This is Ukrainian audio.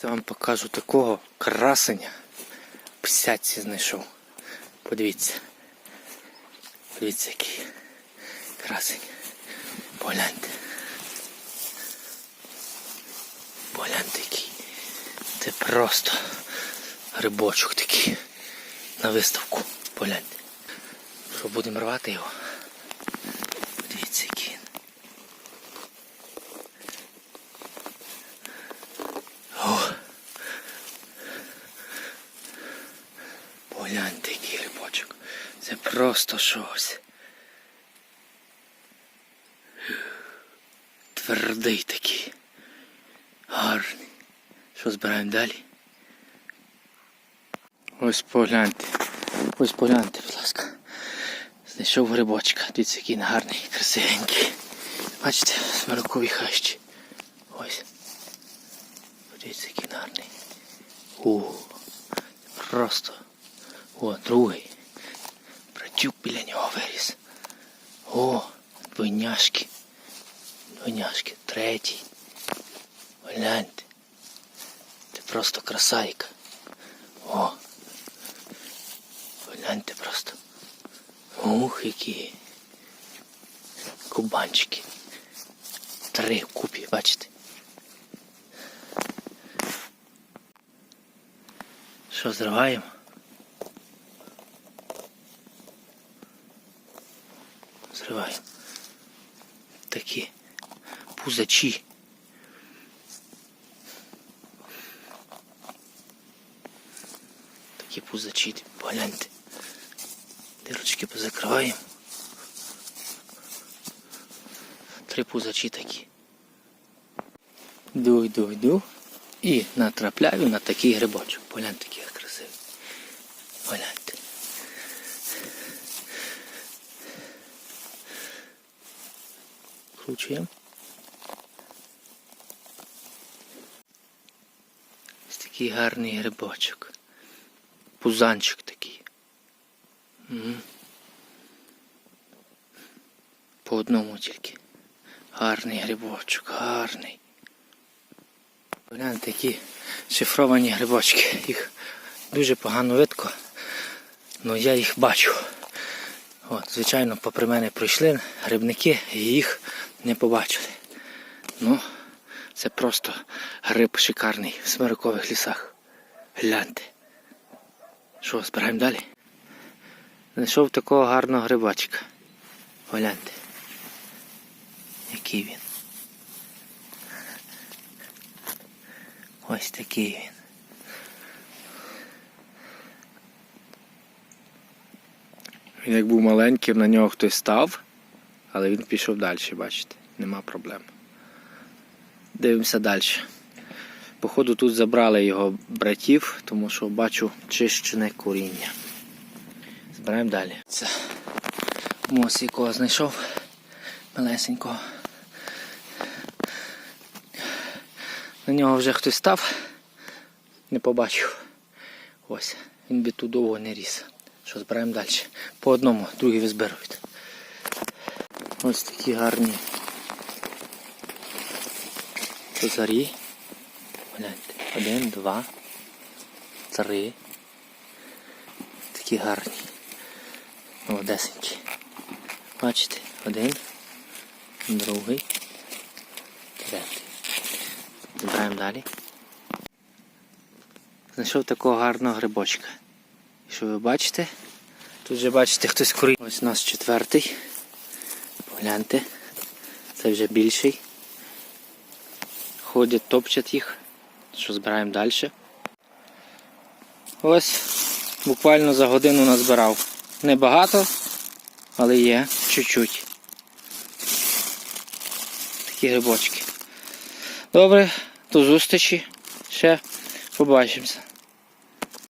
Це вам покажу такого красення. Псятці знайшов. Подивіться. Подивіться, який красень. Погляньте. Погляньте який. Це просто грибочок такий. На виставку. Погляньте. Що будемо рвати його? Подивіться, який він. О. Погляньте, який грибочок. Це просто щось. Твердий такий. Гарний. Що збираємо далі? Ось погляньте. Ось погляньте, будь ласка. Знайшов грибочка. Дивіться, який гарний, красивенький. Бачите, смирокові хащі. Ось. Подивіться, який гарний. О, просто. О, другий. Братюк біля нього виріс. О, двойняшки. Двойняшки. Третій. Гляньте. Це просто красайка. О. Гляньте просто. Ух, які. Кубанчики. Три купі, бачите? Що? Зриваємо. Такі пузачі. Такі пузачі, погляньте. Дирочки позакриваємо. Три пузачі такі. Йду, йду, йду. І натрапляю на такий грибочок. Погляньте, який красивий. Погляньте. Кручуємо. Ось такий гарний грибочок. Пузанчик такий. Мгм. По одному тільки. Гарний грибочок, гарний. Гляньте, такі шифровані грибочки. Їх дуже погано видко, але я їх бачу. От, звичайно, попри мене пройшли грибники і їх не побачили. Ну, це просто гриб шикарний в смирикових лісах. Гляньте. Що, збираємо далі? Знайшов такого гарного грибочка. Гляньте. Який він. Ось такий він. Він як був маленьким, на нього хтось став, але він пішов далі, бачите, нема проблем. Дивимося далі. Походу тут забрали його братів, тому що бачу чищене коріння. Збираємо далі. Це мос, якого знайшов малесенького. На нього вже хтось став, не побачив. Ось, він би тут довго не ріс. Що збираємо далі? По одному, другий визбирають. Ось такі гарні козарі. Гляньте. Один, два, три. Такі гарні. Молодесенькі. Бачите, один, другий, третій. Збираємо далі. Знайшов такого гарного грибочка. Що ви бачите? Тут вже бачите хтось курить. Ось у нас четвертий. Погляньте. Це вже більший. Ходять, топчать їх. Що збираємо далі. Ось буквально за годину назбирав. Небагато, але є чуть-чуть. Такі грибочки. Добре, до зустрічі. Ще побачимося.